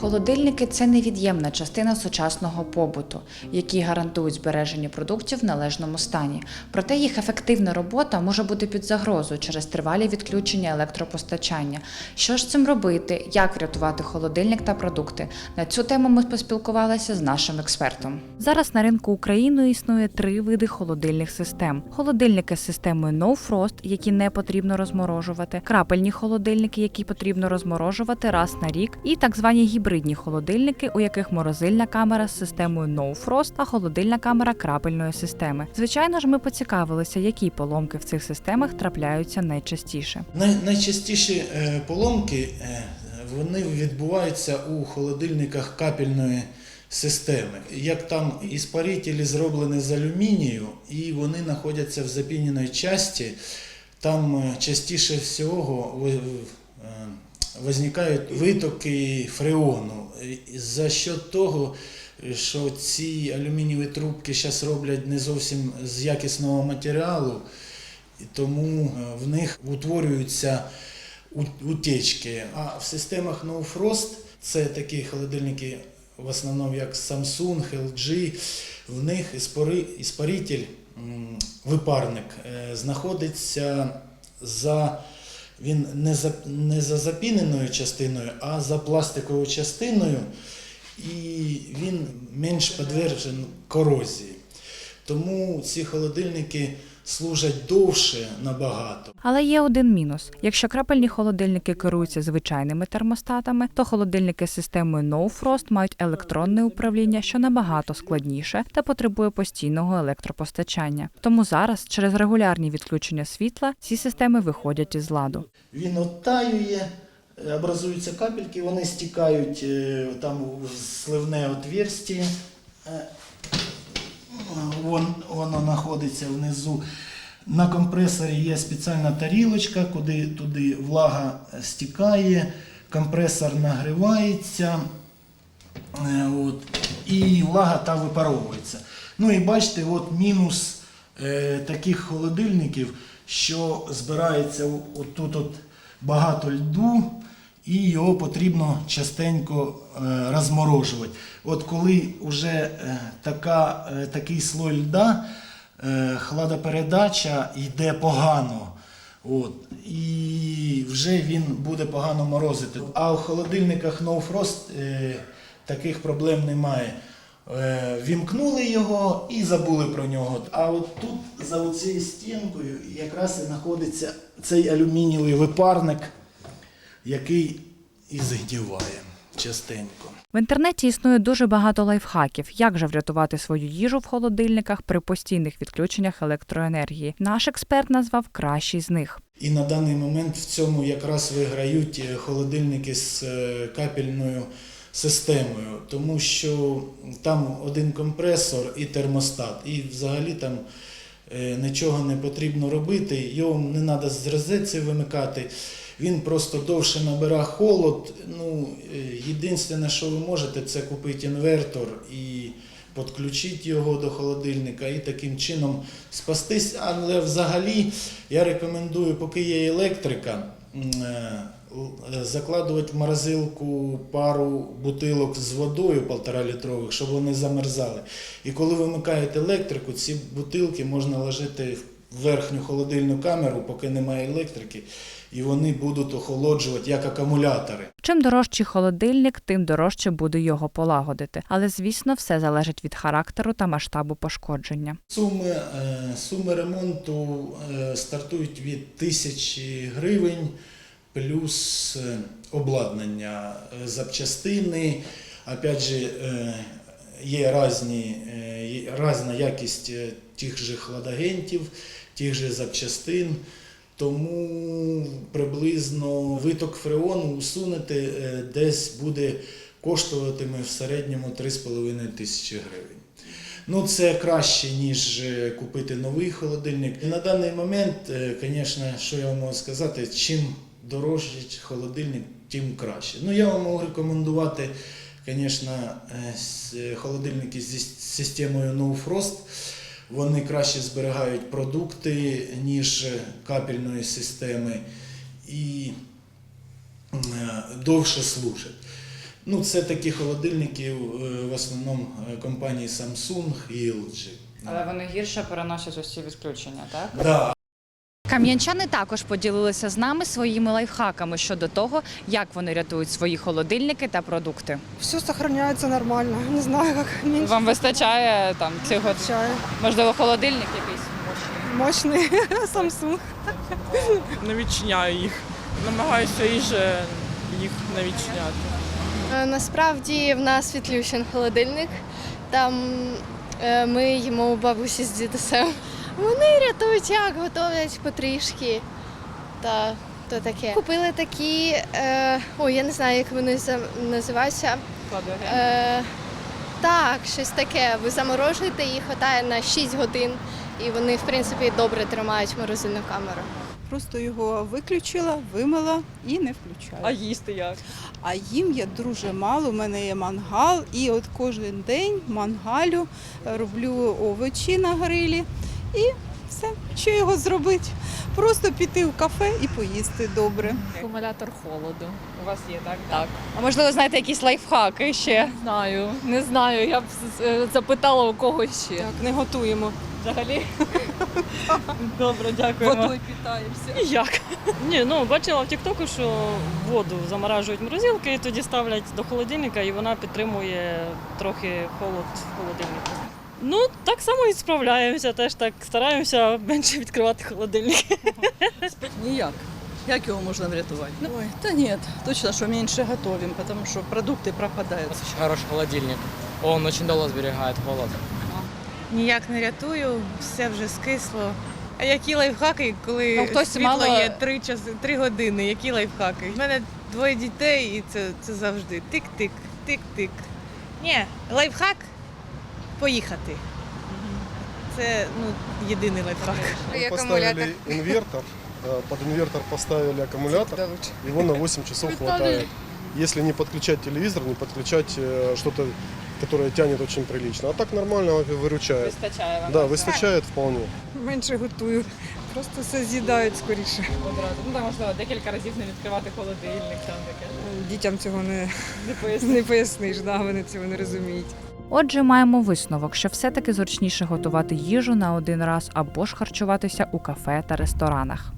Холодильники це невід'ємна частина сучасного побуту, які гарантують збереження продуктів в належному стані. Проте їх ефективна робота може бути під загрозою через тривалі відключення електропостачання. Що ж цим робити? Як врятувати холодильник та продукти? На цю тему ми поспілкувалися з нашим експертом. Зараз на ринку України існує три види холодильних систем: холодильники з системою No Frost, які не потрібно розморожувати, крапельні холодильники, які потрібно розморожувати раз на рік, і так звані гібридні холодильники, у яких морозильна камера з системою No Frost, а холодильна камера крапельної системи. Звичайно ж, ми поцікавилися, які поломки в цих системах трапляються найчастіше. Най, найчастіші е, поломки е, вони відбуваються у холодильниках капельної системи. Як там іспарителі зроблені з алюмінію, і вони знаходяться в запіненої часті, там е, частіше всього возникають витоки фреону. За що того, що ці алюмінієві трубки зараз роблять не зовсім з якісного матеріалу, тому е, в них утворюються утечки. А в системах No Frost це такі холодильники, в основному як Samsung, LG, в них іспаритель, випарник, е, знаходиться за. Він не за, не за запіненою частиною, а за пластиковою частиною, і він менш підвержений корозії. Тому ці холодильники служать довше набагато. Але є один мінус: якщо крапельні холодильники керуються звичайними термостатами, то холодильники з системою No Frost мають електронне управління, що набагато складніше та потребує постійного електропостачання. Тому зараз, через регулярні відключення світла, ці системи виходять із ладу. Він оттаює, е, образуються капельки, вони стікають е, там в сливне отверстие. Вон, воно знаходиться внизу. На компресорі є спеціальна тарілочка, куди туди влага стікає, компресор нагрівається. Е, От, і влага та випаровується. Ну і бачите, от мінус е, таких холодильників, що збирається отут от багато льду, і його потрібно частенько е, розморожувати. От коли вже е, така, е, такий слой льда, хладопередача йде погано. От, і вже він буде погано морозити. А в холодильниках No Frost таких проблем немає. Вімкнули його і забули про нього. А от тут за цією стінкою якраз і знаходиться цей алюмінієвий випарник, який і згніває частенько. В інтернеті існує дуже багато лайфхаків, як же врятувати свою їжу в холодильниках при постійних відключеннях електроенергії. Наш експерт назвав кращий з них. І на даний момент в цьому якраз виграють е, холодильники з е, капельною системою, тому що там один компресор і термостат, і взагалі там е, нічого не потрібно робити, його не треба з розетки вимикати. Він просто довше набира холод. Ну, е, єдине, що ви можете, це купити інвертор і підключити його до холодильника і таким чином спастись. Але взагалі я рекомендую, поки є електрика, е, закладувати в морозилку пару бутилок з водою полтора літрових, щоб вони замерзали. І коли вимикаєте електрику, ці бутилки можна ложити в верхню холодильну камеру, поки немає електрики, і вони будуть охолоджувати як акумулятори. Чим дорожчий холодильник, тим дорожче буде його полагодити. Але звісно, все залежить від характеру та масштабу пошкодження. Суми, е, суми ремонту е, стартують від тисячі гривень плюс е, обладнання, запчастини. Опять же, є різні, різна якість е, тих же хладагентів, тих же запчастин. Тому приблизно виток фреону усунути е, десь буде коштуватиме в середньому 3,5 тисячі гривень. Ну, це краще, ніж е, купити новий холодильник. І на даний момент, звісно, що я вам можу сказати, чим дорожчий холодильник, тим краще. Ну, я вам можу рекомендувати, звісно, е, холодильники зі системою No Frost. Вони краще зберігають продукти, ніж капельної системи, і е, довше служать. Ну, це такі холодильники е, в основному е, компанії Samsung і LG. Але вони гірше переносять усі відключення, так? Да, Кам'янчани також поділилися з нами своїми лайфхаками щодо того, як вони рятують свої холодильники та продукти. Все сохраняется нормально. Не знаю, как меньше Вам вистачає там цього, чая. можливо, холодильник якийсь? Мощный Samsung. не відчиняю їх. Намагаюся іже їх не відчиняти. Е, Насправді в нас відключен холодильник. Там е, ми їмо у бабусі з дідусем. Вони рятують як, готовлять потрішки. Та то таке. Купили такі, е, ой, я не знаю, як вони називаються. Е, так, щось таке. Ви заморожуєте, їх хватає на 6 годин, і вони, в принципі, добре тримають морозильну камеру. Просто його виключила, вимила і не включаю. А їсти як? А їм я дуже мало. У мене є мангал, і от кожен день мангалю е, роблю овочі на грилі і все. Що його зробити? Просто піти в кафе і поїсти добре. Акумулятор холоду. У вас є так? Так. А можливо, знаєте якісь лайфхаки ще? Не знаю, не знаю. Я б е, запитала у когось ще. Так, не готуємо. Взагалі Добре, дякуємо. Водою питаємося. Як? Ні, ну бачила в Тіктоку, що воду заморажують морозилки і тоді ставлять до холодильника, і вона підтримує трохи холод в холодильнику. Ну, так само і справляємося, теж так стараємося менше відкривати холодильник. Ніяк. Як його можна врятувати? Ой, та ні, точно, що менше готовим, тому що продукти пропадають. Очень хороший холодильник. Он очень долго сберегает холод. Ніяк не рятую, все вже скисло. А які лайфхаки, коли Ну, хтось світло мало- є три часи, три години? Які лайфхаки? У мене двоє дітей, і це, це завжди тик-тик, тик-тик. Ні, лайфхак поїхати. Це ну, єдиний лайфхак. Мы поставили инвертор, э, под инвертор поставили аккумулятор, его на 8 часов хватает. Если не подключать телевизор, не подключать э, что-то, которое тянет очень прилично. А так нормально выручает. Вистачає вам. Да, выстачает вполне. Менше готую. Просто все з'їдають скоріше. одразу. Ну, там, можливо, декілька разів не відкривати холодильник, там таке. Дітям цього не, Не поясню. не поясниш, да, вони цього не розуміють. Отже, маємо висновок, що все-таки зручніше готувати їжу на один раз або ж харчуватися у кафе та ресторанах.